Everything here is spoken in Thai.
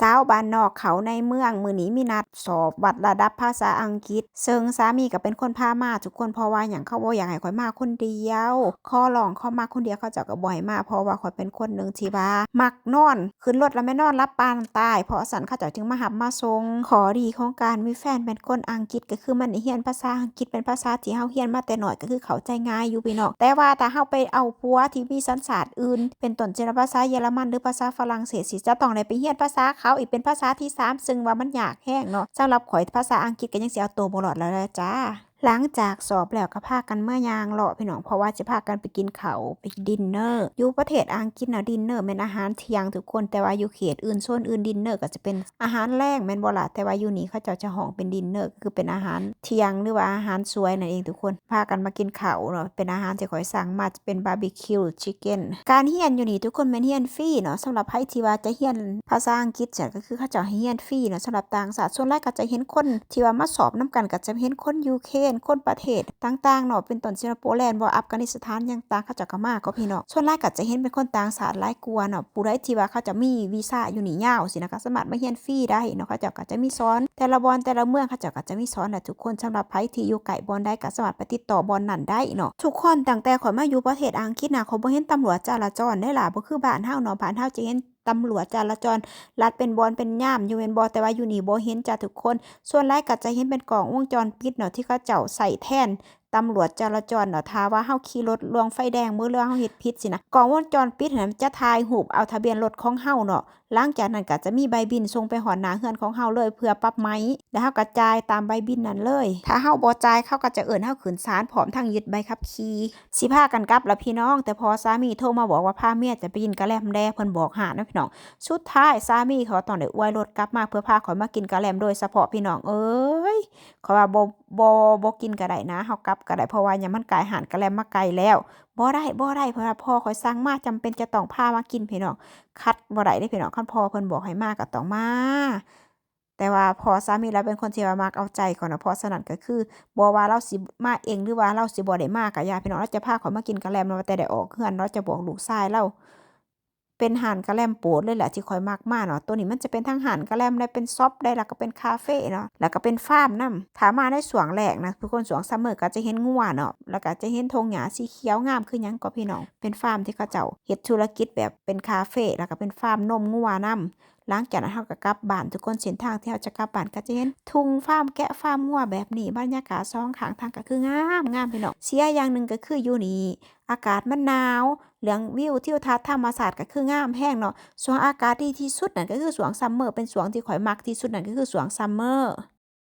สาวบ้านนอกเขาในเมืองมือนี้มีนัดสอบวัดระดับภาษาอังกฤษ ซึ่งสามีก็เป็นคนพามาทุกคนเพราะว่าหยังเขาบ่อยากให้ข้อยมาคนเดียวขอร้องเขามาคนเดียวเขาเจ้าก็บ่ให้มาเพราะว่าข้อยเป็นคนหนึ่งที่ว่ามักนอนขึ้นรถแล้วไม่นอนรับปานตายเพราะสันเขาเจ้าจึงมาหับมาส่งขอดีของการมีแฟนเป็นคนอังกฤษก็คือมันเรียนภาษาอังกฤษเป็นภาษาที่เฮาเรียนมาแต่น้อยก็คือเขาใจง่ายอยู่พี่น้องแต่ว่าถ้าเฮาไปเอาผัวที่มีสัญชาติอื่น เป็นต้นเช่นภาษาเยอรมันหรือภาษาฝรั่งเศสสิจะต้องได้ไปเรียนภาษาเขาอีกเป็นภาษาที่สามซึ่งว่ามันยากแห้งเนาะสำหรับข่อยภาษาอังกฤษก็ยังสิเอาตัวบ่รอดแล้วจ้า หลังจากสอบแล้วก็พากันเมื่อยางเลาะพี่น้องเพราะว่าจะพากันไปกินเขาไปดินเนอร์อยู่ประเทศอังกฤษนะดินเนอร์เป็นอาหารเที่ยงทุกคนแต่ว่าอยู่เขตอื่นโซนอื่นดินเนอร์ก็จะเป็นอาหารแรงแมนบ่ล่ะแต่ว่าอยู่นี่เขาเจ้าจะห้องเป็นดินเนอร์ก็คือเป็นอาหารเที่ยงหรือว่าอาหารสวยนั่นเองทุกคนพากันมากินเขาเนาะเป็นอาหารที่ข่อยสั่งมาจะเป็นบาร์บีคิวชิคเก้นการเฮียนอยู่นี่ทุกคนแม่นเฮียนฟรีเนาะสำหรับใครที่ว่าจะเฮียนภาษาอังกฤษจ้ะก็คือเขาเจ้าเฮียนฟรีเนาะสำหรับต่างชาติส่วนหลายก็จะเห็นคนที่ว่ามาสอบนํกันก็จะเห็นคนยูเคนคนประเทศต่างๆเนาะเป็นต้นสิงคโปร์แลนด์บ่อัฟกานิสถานยังต่างเขาจ้าก็มาก็พี่น้องส่วนหลายก็จะเห็นเป็นคนต่างชาติหลายกว่าเนาะผู้ใดที่ว่าเขาจะมีวีซ่าอยู่นี่ยาวสินะก็สามารถมาเรียนฟรีได้เนาะเขาจ้าก็จะมีสอน แต่ละบอนแต่ละเมืองเขาจ้าก็จะมีสอนแหละทุกคนสำหรับไผที่อยู่ไกลบอนใดก็สามารถไปติดต่อบอนนั้นได้เนาะทุกคนตั้งแต่ข่อยมาอยู่ประเทศอังกฤษนะเขาบ่เห็นตำรวจจราจรได้ล่ะบ่คือบ้านเฮาเนาะบ้านเฮาจะเห็น ตำรวจจราจรรัดเป็นบอลเป็นย่ามอยู่เป็นบอแต่ว่าอยู่นี่บ่เห็นจ้าทุกคน ส่วนไลายก็จะเห็นเป็นกล่องวงจรปิดเนาะที่เขาเจ้าใส่แท่น ตำรวจจราจรเนาะถ้าว่าเฮาขี่รถลวงไฟแดงมื้อเรื่องเฮาเฮ็ดผิดสินะกล้องวงจรปิดนั้นจะถ่ายรูปเอาทะเบียนรถของเฮาเนาะหลังจากนั้นก็จะมีใบบินส่งไปหอหนาเฮือนของเฮาเลยเพื่อปรับไหมแล้วเฮาก็จ่ายตามใบบินนั้นเลย ถ้าเฮาบ่จ่ายเขาก็จะเอิ้นเฮาขึ้นศาลพร้อมทั้งยึดใบขับขี่สิพากันกลับละพี่น้อง แต่พอสามีโทรมาบอกว่าพาเมียจะไปกินกะแลมแดเพิ่นบอกหานะพี่น้องสุดท้ายสามีเขาต้องได้อวยรถกลับมาเพื่อพาข่อยมากินกะแลมโดยเฉพาะพี่น้องเอ้ยเขาว่าบ่บ่บ่กินก็ได้นะเฮากลับก็ได้เพราะว่ายังมันไกลหานกะแลมมาไกลแล้วบ่ได้บ่ได้เพราะว่าพ่อข่อยสั่งมาจำเป็นจะต้องพามากินพี่น้องคัดบ่ได้เด้พี่น้องคันพ่อเพิ่นบอกให้มาก็ต้องมาแต่ว่าพอสามีเราเป็นคนที่ว่ามักเอาใจก่อนนะพราะฉะนั้นก็คือบ่ว่าเราสิมาเองหรือว่าเราสิบ่ได้มาก็อย่าพี่น้องเราจะพาข่อมากินกะแลมเราแต่ได้ออกเฮือนเราจะบอกลูกชายเรา เป็นห่านกระแลมโปวดเลยแหละที่ค่อยมากมากเนาะตัวนี้มันจะเป็นทั้งห่านกระแลมได้เป็นซอฟได้แล้วก็เป็นคาเฟ่เนาะแล้วก็เป็นฟาร์มนำถามาได้สวงแหลกนะทุกคนสวงซัมเมอร์ก็จะเห็นงัวเนาะแล้วก็จะเห็นธงหญ้าสีเขียวงามคือหยังก็พี่น้องเป็นฟาร์มที่เขาเจ้าเฮ็ดธุรกิจแบบเป็นคาเฟ่แล้วก็เป็นฟาร์มนมงัวน้ำ หลังจากนั้นเราก็กลับบ้านทุกคนเส้นทางที่เราจะกลับบ้านก็จะเห็นทุ่งฟาร์มแกะฟาร์มงัวแบบนี้บรรยากาศสองข้างทางก็คืองามงามพี่น้องเสียอย่างหนึ่งก็คืออยู่นี่อากาศมันหนาวเหลืองวิวทิวทัศน์ธรรมศาสตร์ก็คืองามแห้งเนาะสวงอากาศดีที่สุดนั่นก็คือสวงซัมเมอร์เป็นสวงที่ข่อยมักที่สุดนั่นก็คือสวงซัมเมอร์